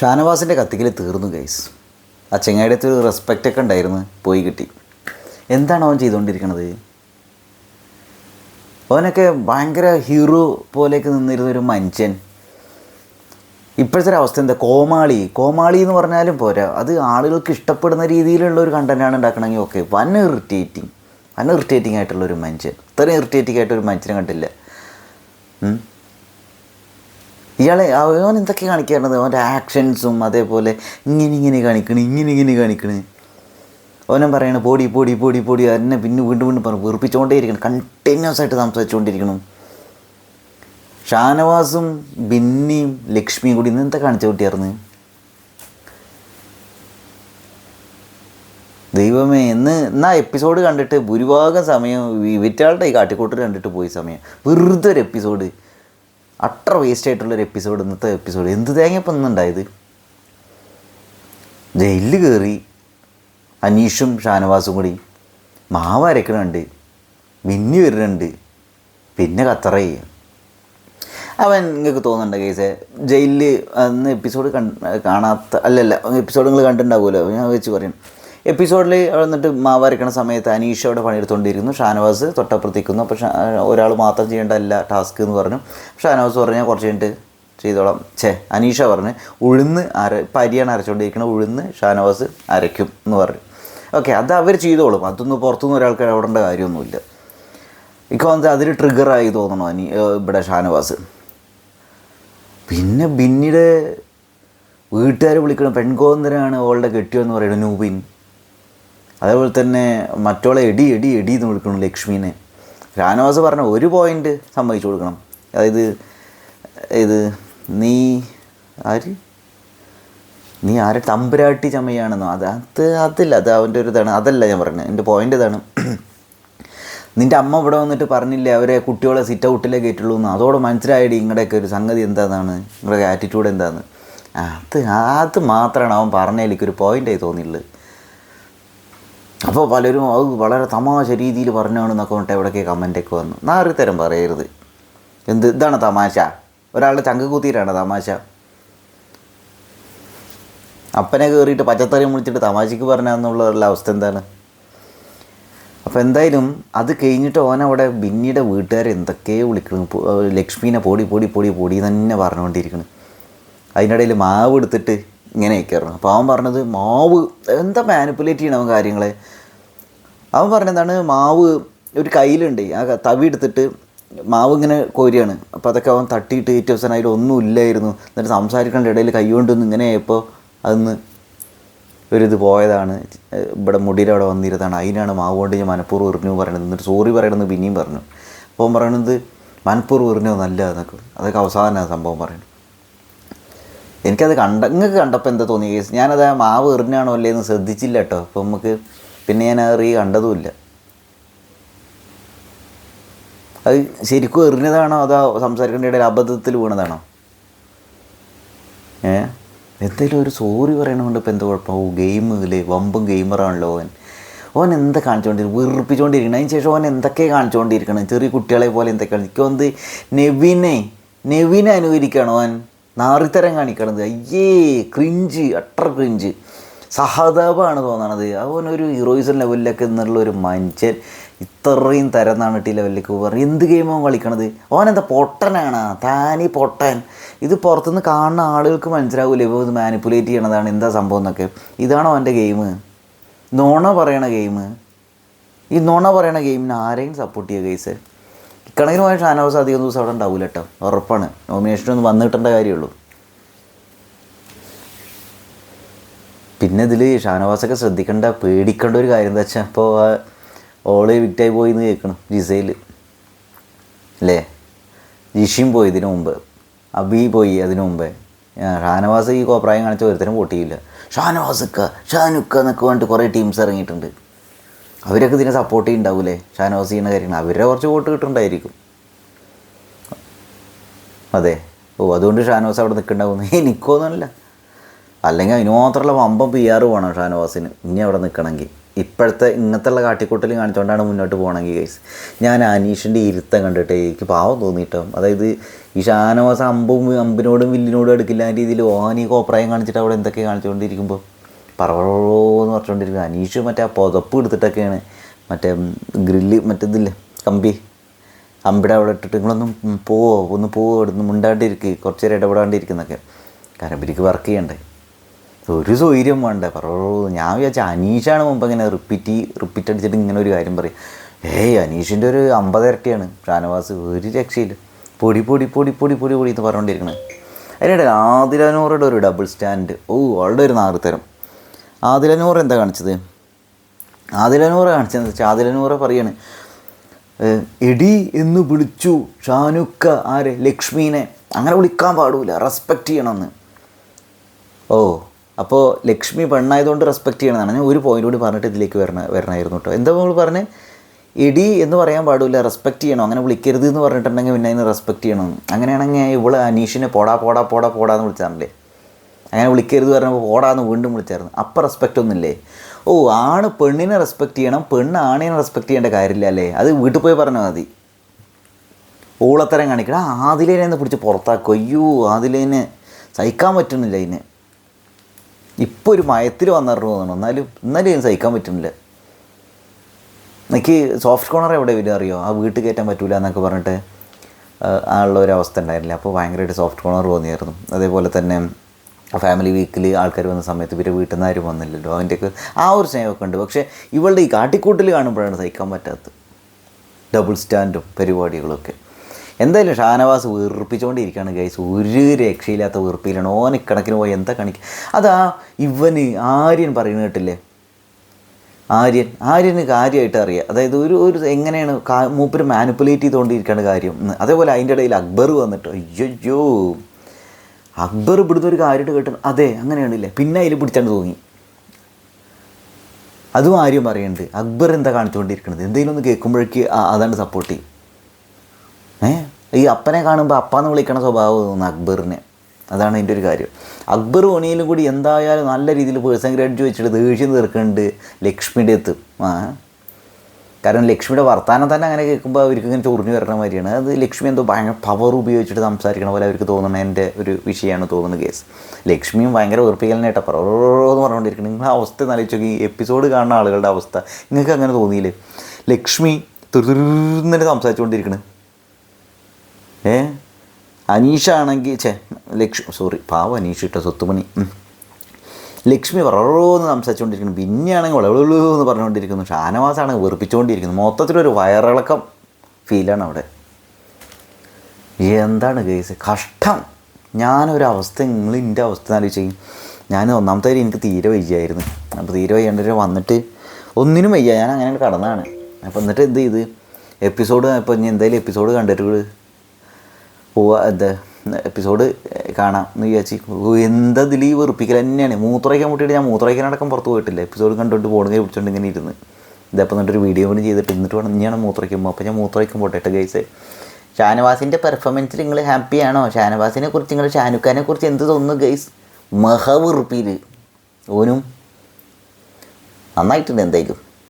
ഷാനവാസിന്റെ കത്തിക്കൽ തീർന്നു ഗൈസ് ആ ചെങ്ങായിയുടെ അടുത്ത് ഒരു റെസ്പെക്റ്റ് ഒക്കെ ഉണ്ടായിരുന്നു പോയി കിട്ടി. എന്താണ് അവൻ ചെയ്തുകൊണ്ടിരിക്കണത്? അവനൊക്കെ ഭയങ്കര ഹീറോ പോലെയൊക്കെ നിന്നിരുന്ന ഒരു മനുഷ്യൻ. ഇപ്പോഴത്തെ അവസ്ഥ എന്താ? കോമാളി. കോമാളി എന്ന് പറഞ്ഞാലും പോരാ. അത് ആളുകൾക്ക് ഇഷ്ടപ്പെടുന്ന രീതിയിലുള്ള ഒരു കണ്ടന്റാണ് ഉണ്ടാക്കണമെങ്കിൽ ഓക്കെ വൻ ഇറിറ്റേറ്റിംഗ് വൻ ഇറിറ്റേറ്റിംഗ് ആയിട്ടുള്ള ഒരു മനുഷ്യൻ. ഇത്രയും ഇറിറ്റേറ്റിംഗ് ആയിട്ടൊരു മനുഷ്യനെ കണ്ടില്ല. ഇയാളെ അവൻ എന്തൊക്കെ കാണിക്കാറുണ്ട്? അവന്റെ ആക്ഷൻസും അതേപോലെ ഇങ്ങനെ ഇങ്ങനെ കാണിക്കണേ ഇങ്ങനെ ഇങ്ങനെ കാണിക്കണേ. അവനും പറയണ പൊടി പൊടി പൊടി പൊടി. എന്നെ പിന്നെ വീണ്ടും വീണ്ടും പറഞ്ഞു വെറുപ്പിച്ചുകൊണ്ടേ ഇരിക്കണം കണ്ടിന്യൂസ് ആയിട്ട് സംസാരിച്ചുകൊണ്ടിരിക്കണം ഷാനവാസും ബിന്നിയും ലക്ഷ്മിയും കൂടി ഇന്ന് എന്താ കാണിച്ച കുട്ടിയായിരുന്നു ദൈവമേ ഇന്ന് എന്നാ എപ്പിസോഡ് കണ്ടിട്ട് ഭൂരിഭാഗം സമയം വിറ്റാളുടെ ഈ കാട്ടിക്കൂട്ടൽ കണ്ടിട്ട് പോയി സമയം. വെറുതെ ഒരു എപ്പിസോഡ് അത്ര വേസ്റ്റ് ആയിട്ടുള്ളൊരു എപ്പിസോഡ് ഇന്നത്തെ എപ്പിസോഡ് എന്ത് തേങ്ങയപ്പം ഇന്നുണ്ടായത്? ജയിലിൽ കയറി അനീഷും ഷാനവാസും കൂടി മാവ് അരക്കണുണ്ട്. മിന്നി വരുന്നുണ്ട്. പിന്നെ കത്തറ ചെയ്യുക അവൻ നിങ്ങൾക്ക് തോന്നുന്നുണ്ട് കേസ് ജയിലിൽ അന്ന് എപ്പിസോഡ് കാണാത്ത അല്ലല്ല എപ്പിസോഡ് നിങ്ങൾ കണ്ടിട്ടുണ്ടാവുമല്ലോ. ഞാൻ വെച്ച് പറയും. എപ്പിസോഡിൽ വന്നിട്ട് മാവരക്കണ സമയത്ത് അനീഷ് അവിടെ പണിയെടുത്തുകൊണ്ടിരിക്കുന്നു ഷാനവാസ് തൊട്ടപ്പുറത്തേക്കുന്നു. അപ്പോൾ ഒരാൾ മാത്രം ചെയ്യേണ്ടതല്ല ടാസ്ക് എന്ന് പറഞ്ഞു. ഷാനവാസ് പറഞ്ഞാൽ കുറച്ച് കഴിഞ്ഞിട്ട് ചെയ്തോളാം. ഛേ അനീഷ പറഞ്ഞ് ഉഴുന്ന് അര പരിയാണ് അരച്ചുകൊണ്ടിരിക്കുന്നത് ഉഴുന്ന് ഷാനവാസ് അരയ്ക്കും എന്ന് പറഞ്ഞു. ഓക്കെ അത് അവർ ചെയ്തോളും. അതൊന്നും പുറത്തുനിന്ന് ഒരാൾക്ക് ഇടപെടേണ്ട കാര്യമൊന്നുമില്ല. എനിക്ക് വന്നിട്ട് അതിൽ ട്രിഗറായി തോന്നണു അനി ഇവിടെ ഷാനവാസ്? പിന്നെ ബിന്നിയുടെ വീട്ടുകാർ വിളിക്കണം പെൺകോന്തരാണ് അവളുടെ കെട്ടിയോ എന്ന് പറയുന്നത് നൂബിൻ അതേപോലെ തന്നെ മറ്റോളെ എടി എടി എടി എന്ന് വിളിക്കണം ലക്ഷ്മീനെ. ഷാനവാസ് പറഞ്ഞ ഒരു പോയിന്റ് സമ്മതിച്ചു കൊടുക്കണം. അതായത് ഇത് നീ ആര്? നീ ആരെ തമ്പുരാട്ടി ചമയാണെന്നോ? അത് അത് അതില്ല. അത് അവന്റെ ഒരു ഇതാണ്. അതല്ല ഞാൻ പറഞ്ഞത്. എന്റെ പോയിന്റ് ഇതാണ്. നിന്റെ അമ്മ ഇവിടെ വന്നിട്ട് പറഞ്ഞില്ലേ അവരെ കുട്ടികളെ സിറ്റ് ഔട്ടിലേ കയറ്റുള്ളൂ എന്ന്. അതോടെ നിങ്ങളുടെയൊക്കെ ഒരു സംഗതി എന്താണെന്നാണ് നിങ്ങളുടെ ആറ്റിറ്റ്യൂഡ് എന്താണെന്ന് അത് അത് മാത്രമാണ് അവൻ പറഞ്ഞതിലേക്ക് ഒരു പോയിന്റായി തോന്നിയുള്ളത് അപ്പോൾ പലരും അത് വളരെ തമാശ രീതിയിൽ പറഞ്ഞാണെന്നൊക്കെ പറഞ്ഞിട്ട് എവിടെയൊക്കെ കമന്റൊക്കെ വന്നു. നാറിത്തരം പറയരുത്. എന്ത്? ഇതാണ് തമാശ. ഒരാളുടെ ചങ്ക് കുത്തിയിട്ടാണ് തമാശ. അപ്പനെ കയറിയിട്ട് പച്ചത്തറി വിളിച്ചിട്ട് തമാശക്ക് പറഞ്ഞാന്നുള്ള അവസ്ഥ എന്താണ്? അപ്പോൾ എന്തായാലും അത് കഴിഞ്ഞിട്ട് ഓൻ അവിടെ ബിന്നിയുടെ വീട്ടുകാർ എന്തൊക്കെയോ വിളിക്കണം? ലക്ഷ്മീനെ പൊടി പൊടി പൊടി പൊടി തന്നെ പറഞ്ഞുകൊണ്ടിരിക്കണം. അതിനിടയിൽ മാവ് എടുത്തിട്ട് ഇങ്ങനെ കയറണം അപ്പോൾ അവൻ പറഞ്ഞത് മാവ് എന്താ മാനിപ്പുലേറ്റ് ചെയ്യണം അവൻ കാര്യങ്ങളെ? അവൻ പറഞ്ഞതാണ് മാവ് ഒരു കയ്യിലുണ്ട് ആ തവി എടുത്തിട്ട് മാവ് ഇങ്ങനെ കോരിയാണ് അപ്പോൾ അതൊക്കെ അവൻ തട്ടിയിട്ട് ഏറ്റവും അവസാനം അതിൽ ഒന്നും ഇല്ലായിരുന്നു. എന്നിട്ട് സംസാരിക്കേണ്ട ഇടയിൽ കൈ കൊണ്ടൊന്നും ഇങ്ങനെ ആയപ്പോൾ അതൊന്ന് ഒരിത് പോയതാണ്. ഇവിടെ മുടിയുടെ അവിടെ വന്നിരുന്നതാണ്. അതിനാണ് മാവ് കൊണ്ട് ഞാൻ മനഃപൂർവം എറിഞ്ഞു പറയണത്. എന്നിട്ട് സോറി പറയണമെന്ന് പിന്നെയും പറഞ്ഞു. അപ്പോൾ പറയണത് മനഃപൂർവം എറിഞ്ഞോ നല്ല അതൊക്കെ അവസാനമാണ് സംഭവം പറയുന്നത് എനിക്കത് കണ്ട നിങ്ങൾക്ക് കണ്ടപ്പോൾ എന്താ തോന്നിയ കേസ് ഞാനത് ആ മാവ് എറിഞ്ഞാണോ അല്ലേന്ന് ശ്രദ്ധിച്ചില്ല കേട്ടോ അപ്പോൾ നമുക്ക് പിന്നെ ഞാൻ റീ കണ്ടതുമില്ല. അത് ശരിക്കും എറിഞ്ഞതാണോ അതോ സംസാരിക്കേണ്ട ഇടയിൽ അബദ്ധത്തിൽ വീണതാണോ? ഏ? എന്തെങ്കിലും ഒരു സോറി പറയണമുണ്ട് ഇപ്പോൾ എന്താ കുഴപ്പം? ഓ ഗെയിമിൽ വമ്പും ഗെയിമറാണല്ലോ ഓൻ. ഓൻ എന്താ കാണിച്ചുകൊണ്ടിരിക്കും വെറുപ്പിച്ചുകൊണ്ടിരിക്കണം അതിന് ശേഷം ഓൻ എന്തൊക്കെ കാണിച്ചുകൊണ്ടിരിക്കണം ചെറിയ കുട്ടികളെ പോലെ എന്തൊക്കെയാണ്? എനിക്കൊന്ന് നെവിനെ നെവിനെ അനുകരിക്കണം ഓൻ? നാറിത്തരം കാണിക്കണത് അയ്യേ ക്രിഞ്ച് അട്ടർ ക്രിഞ്ച് സഹതാപമാണ് തോന്നണത്. അവനൊരു ഹീറോയിസം ലെവലിലൊക്കെ എന്നുള്ള ഒരു മനുഷ്യൻ ഇത്രയും തരം ഈ ലെവലിലേക്ക് പറഞ്ഞു എന്ത് ഗെയിമോ കളിക്കണത്? ഓനെന്താ പൊട്ടനാണ്? താനി പൊട്ടൻ. ഇത് പുറത്തുനിന്ന് കാണുന്ന ആളുകൾക്ക് മനസ്സിലാവില്ല ഇപ്പോൾ ഇത് മാനിപ്പുലേറ്റ് ചെയ്യണതാണ്. എന്താ സംഭവം എന്നൊക്കെ. ഇതാണോ അവന്റെ ഗെയിം നോണ പറയണ ഗെയിം ഈ നോണ പറയണ ഗെയിമിന് ആരെയും സപ്പോർട്ട് ചെയ്യുക ഗെയ്സ് ഇക്കണക്കിന് പോയ ഷാനവാസ് അധികം ദിവസം അവിടെ ഉണ്ടാവില്ല കേട്ടോ ഉറപ്പാണ്. നോമിനേഷനൊന്നും വന്നു കിട്ടേണ്ട കാര്യമുള്ളൂ. പിന്നെ ഇതിൽ ഷാനവാസൊക്കെ ശ്രദ്ധിക്കേണ്ട പേടിക്കേണ്ട ഒരു കാര്യം എന്താ വെച്ചാൽ ഇപ്പോൾ ഓൾ വിറ്റായി പോയി എന്ന് കേൾക്കണം ജിസയിൽ അല്ലേ ജിഷിയും പോയി ഇതിനു മുമ്പ്. അബി പോയി അതിനു മുമ്പേ. ഷാനവാസ് ഈ കോപ്രായം കാണിച്ച ഒരുത്തരും പൊട്ടിയില്ല ഷാനവാസക്ക ഷാനുക്ക എന്നൊക്കെ പറഞ്ഞിട്ട് കുറേ ടീംസ് ഇറങ്ങിയിട്ടുണ്ട്. അവരൊക്കെ ഇതിനെ സപ്പോർട്ട് ചെയ്യുന്നുണ്ടാവൂലേ ഷാനവാസ് ചെയ്യുന്ന കാര്യങ്ങൾ. അവരുടെ കുറച്ച് വോട്ട് കിട്ടുന്നുണ്ടായിരിക്കും. അതെ. ഓ അതുകൊണ്ട് ഷാനവാസ് അവിടെ നിൽക്കണ്ടാവുന്നു. എനിക്കൊന്നുമല്ല അല്ലെങ്കിൽ അതിന് മാത്രമുള്ള വമ്പം പി ആർ വേണം ഷാനവാസിന്. ഇനി അവിടെ നിൽക്കണമെങ്കിൽ. ഇപ്പോഴത്തെ ഇങ്ങനത്തുള്ള കാട്ടിക്കൂട്ടൽ കാണിച്ചുകൊണ്ടാണ് മുന്നോട്ട് പോകണമെങ്കിൽ കേസ് ഞാൻ അനീഷിന്റെ ഇരുത്തം കണ്ടിട്ട് എനിക്ക് പാവം തോന്നിയിട്ടോ അതായത് ഈ ഷാനവാസ് അമ്പും അമ്പിനോടും വില്ലിനോടും എടുക്കില്ല രീതിയിൽ ഓൻ ഈ കോപ്രായം കാണിച്ചിട്ട് അവിടെ എന്തൊക്കെ കാണിച്ചുകൊണ്ടിരിക്കുമ്പോൾ പറവറോന്ന് പറഞ്ഞുകൊണ്ടിരിക്കുന്നത് അനീഷ് മറ്റേ ആ പുതപ്പ് എടുത്തിട്ടൊക്കെയാണ്. മറ്റേ ഗ്രില്ല് മറ്റേ ഇതില്ലേ കമ്പി. അമ്പിടെ അവിടെ ഇട്ടിട്ട് നിങ്ങളൊന്നും പോവോ ഒന്ന് പോവോ ഇവിടുന്ന് മുണ്ടാണ്ടിരിക്കുക കുറച്ച് നേരം ഇടപെടാണ്ടിരിക്കുന്നൊക്കെ. കാരണം ഇവർക്ക് വർക്ക് ചെയ്യണ്ടേ? ഒരു സൗകര്യം വേണ്ടേ? പറയൂ ഞാൻ വിചാരിച്ച അനീഷാണ് മുമ്പ് ഇങ്ങനെ റിപ്പീറ്റ് റിപ്പീറ്റ് അടിച്ചിട്ട് ഇങ്ങനെ ഒരു കാര്യം പറയും. ഏയ് അനീഷിന്റെ ഒരു അമ്പത് ഇരട്ടിയാണ് ഷാനവാസ്. ഒരു രക്ഷയില്ല. പൊടി പൊടി പൊടി പൊടി പൊടി പൊടി എന്ന് പറഞ്ഞുകൊണ്ടിരിക്കണേ അതിനിടെ ആദിലനൂറുടെ ഒരു ഡബിൾ സ്റ്റാൻഡ് ഓ അവളുടെ ഒരു നാറുത്തരം. ആദിലനൂർ എന്താ കാണിച്ചത്? ആദിലനൂർ കാണിച്ചതെന്ന് വെച്ചാൽ ആദിലനൂറ് പറയാണ് എടി എന്ന് വിളിച്ചു ഷാനുക്ക ആര്? ലക്ഷ്മീനെ. അങ്ങനെ വിളിക്കാൻ പാടില്ല റെസ്പെക്റ്റ് ചെയ്യണമെന്ന്. ഓ അപ്പോൾ ലക്ഷ്മി പെണ്ണായതുകൊണ്ട് റെസ്പെക്റ്റ് ചെയ്യണമെന്നാണ് ഞാൻ ഒരു പോയിന്റ് കൂടി പറഞ്ഞിട്ട് ഇതിലേക്ക് വരണ വരണമായിരുന്നു കേട്ടോ എന്താ നമ്മൾ പറഞ്ഞ്? എടി എന്ന് പറയാൻ പാടില്ല റെസ്പെക്റ്റ് ചെയ്യണം. അങ്ങനെ വിളിക്കരുത് എന്ന് പറഞ്ഞിട്ടുണ്ടെങ്കിൽ പിന്നെ അതിന് റെസ്പെക്റ്റ് ചെയ്യണം. അങ്ങനെയാണെങ്കിൽ ഇവൾ അനീഷിനെ പോടാ പോടാ പോടാ പോടാ എന്ന് വിളിച്ചാണല്ലേ? അങ്ങനെ വിളിക്കരുത് പറഞ്ഞപ്പോൾ ഓടാന്ന് വീണ്ടും വിളിച്ചായിരുന്നു. അപ്പം റെസ്പെക്റ്റ് ഒന്നുമില്ലേ? ഓ ആണ് പെണ്ണിനെ റെസ്പെക്റ്റ് ചെയ്യണം പെണ്ണ് ആണിനെ റെസ്പെക്റ്റ് ചെയ്യേണ്ട കാര്യമില്ല അല്ലേ? അത് വീട്ടിൽ പോയി പറഞ്ഞാൽ മതി. ഊളത്തരം കാണിക്കണം. ആദിലേനെ ഒന്ന് പിടിച്ച് പുറത്താക്കും. അയ്യോ ആദിലേനെ. സഹിക്കാൻ പറ്റുന്നില്ല അതിന്. ഇപ്പോൾ ഒരു മയത്തിൽ വന്നിട്ട് തോന്നണം എന്നാലും എന്നാലും സഹിക്കാൻ പറ്റുന്നില്ല. എനിക്ക് സോഫ്റ്റ് കോണർ എവിടെ വരും അറിയോ? ആ വീട്ടിൽ കയറ്റാൻ പറ്റൂല എന്നൊക്കെ പറഞ്ഞിട്ട് ആ ഉള്ള ഒരു അവസ്ഥ ഉണ്ടായിരുന്നില്ല. അപ്പോൾ ഭയങ്കരമായിട്ട് സോഫ്റ്റ് കോണർ തോന്നിയായിരുന്നു. അതേപോലെ തന്നെ ഫാമിലി വീക്കിൽ ആൾക്കാർ വന്ന സമയത്ത് ഇവരെ വീട്ടിൽ നിന്ന് ആരും വന്നില്ലല്ലോ. അതിന്റെയൊക്കെ ആ ഒരു സ്നേഹമൊക്കെ ഉണ്ട്. പക്ഷേ ഇവളുടെ ഈ കാട്ടിക്കൂട്ടിൽ കാണുമ്പോഴാണ് സഹിക്കാൻ പറ്റാത്തത്. ഡബിൾ സ്റ്റാൻഡും പരിപാടികളൊക്കെ എന്തായാലും ഷാനവാസ് വീർപ്പിച്ചുകൊണ്ടിരിക്കുകയാണ് ഗൈസ് ഒരു രക്ഷയില്ലാത്ത വീർപ്പിയിലാണ് ഓൻ ഇക്കണക്കിന് പോയി എന്താ കാണിക്കുക അതാ ഇവന് ആര്യൻ പറയുന്നത് കേട്ടില്ലേ? ആര്യൻ. ആര്യന് കാര്യമായിട്ട് അറിയാം. അതായത് ഒരു ഒരു എങ്ങനെയാണ് മൂപ്പര് മാനിപ്പുലേറ്റ് ചെയ്തുകൊണ്ടിരിക്കുകയാണ് കാര്യം. അതേപോലെ അതിന്റെ ഇടയിൽ അക്ബർ വന്നിട്ട് അയ്യോ അക്ബർ ഇവിടുന്ന് ഒരു കാര്യമായിട്ട് കേട്ടു അതെ അങ്ങനെയാണില്ലേ. പിന്നെ അതിൽ പിടിച്ചാണ്ട് തോന്നി അതും ആരും പറയുന്നുണ്ട് അക്ബർ എന്താ കാണിച്ചുകൊണ്ടിരിക്കുന്നത് എന്തെങ്കിലും ഒന്ന് കേൾക്കുമ്പോഴേക്ക് അതാണ് സപ്പോർട്ട് ചെയ്യും ഏ? ഈ അപ്പനെ കാണുമ്പോൾ അപ്പാന്ന് വിളിക്കണ സ്വഭാവം തോന്നുന്നു അക്ബറിനെ. അതാണ് അതിന്റെ ഒരു കാര്യം. അക്ബർ ഓണിയിലും കൂടി എന്തായാലും നല്ല രീതിയിൽ പേഴ്സൺ ഗ്രേഡ് വെച്ചിട്ട് ദേഷ്യം തീർക്കുന്നുണ്ട് ലക്ഷ്മിയുടെ എത്തും ആ. കാരണം ലക്ഷ്മിയുടെ വർത്തമാനം തന്നെ അങ്ങനെ കേൾക്കുമ്പോൾ അവർക്ക് ഇങ്ങനെ ചൊറിഞ്ഞു വരണ മാതിരിയാണ്. അത് ലക്ഷ്മി എന്തോ ഭയങ്കര പവർ ഉപയോഗിച്ചിട്ട് സംസാരിക്കണ പോലെ അവർക്ക് തോന്നുന്ന എന്റെ ഒരു വിഷയമാണ് തോന്നുന്ന കേസ്. ലക്ഷ്മിയും ഭയങ്കര ഉറപ്പിക്കലിനായിട്ട് എന്ന് പറഞ്ഞുകൊണ്ടിരിക്കണം നിങ്ങൾ അവസ്ഥ നാലോചിച്ച് ഈ എപ്പിസോഡ് കാണുന്ന ആളുകളുടെ അവസ്ഥ. നിങ്ങൾക്ക് അങ്ങനെ തോന്നിയില്ലേ? ലക്ഷ്മി തുരുന്നിട്ട് സംസാരിച്ചുകൊണ്ടിരിക്കണം ഏ? അനീഷ ആണെങ്കിൽ ഛേ ലക്ഷ്മി സോറി പാവ അനീഷ ഇട്ട സ്വത്തുമണി. ലക്ഷ്മി പറന്ന് സംസാരിച്ചുകൊണ്ടിരിക്കുന്നു. പിന്നെയാണെങ്കിൽ വളരെ എന്ന് പറഞ്ഞുകൊണ്ടിരിക്കുന്നു. ഷാനവാസാണ് വെറുപ്പിച്ചുകൊണ്ടിരിക്കുന്നത്. മൊത്തത്തിലൊരു വയറിളക്കം ഫീലാണ് അവിടെ. എന്താണ് കേസ് കഷ്ടം. ഞാനൊരു അവസ്ഥ നിങ്ങൾ എന്റെ അവസ്ഥ ആലോചിച്ച് ഞാൻ ഒന്നാമത്തെ കാര്യം എനിക്ക് തീരെ വയ്യായിരുന്നു. അപ്പോൾ തീരെ വയ്യാണ്ടൊരു വന്നിട്ട് ഒന്നിനും വയ്യ. ഞാൻ അങ്ങനെ കടന്നാണ്. അപ്പോൾ എന്നിട്ട് എന്ത് ചെയ്ത്? എപ്പിസോഡ് ഇപ്പോൾ ഇനി എന്തായാലും എപ്പിസോഡ് കണ്ടിട്ട് പോവാ എന്താ എപ്പിസോഡ് കാണാം എന്ന് വിചാരിച്ചു എന്താ ഇതിൽ ഈ വെറുപ്പിക്കൽ തന്നെയാണ്. മൂത്രയ്ക്കാൻ മുട്ടിയിട്ട് ഞാൻ മൂത്രയ്ക്കാനടക്കം പുറത്ത് പോയിട്ടില്ല. എപ്പിസോഡ് കണ്ടുകൊണ്ട് പോണെങ്കിൽ പിടിച്ചോണ്ട് ഇങ്ങനെ ഇരുന്ന്. ഇതപ്പം എന്നിട്ടൊരു വീഡിയോ കൂടി ചെയ്തിട്ട് എന്നിട്ട് വേണം ഞാൻ മൂത്രയ്ക്കുമ്പോൾ അപ്പോൾ ഞാൻ മൂത്രയ്ക്കും പോട്ടെ ഗൈസ് ഷാനവാസിന്റെ പെർഫോമൻസിൽ നിങ്ങൾ ഹാപ്പിയാണോ ഷാനവാസിനെ കുറിച്ച് നിങ്ങൾ ഷാനുഖാനെ കുറിച്ച് എന്ത് തോന്നുന്നു ഗൈസ് മഹ വെറുപ്പിയിൽ ഓനും നന്നായിട്ടുണ്ട് എന്തായാലും.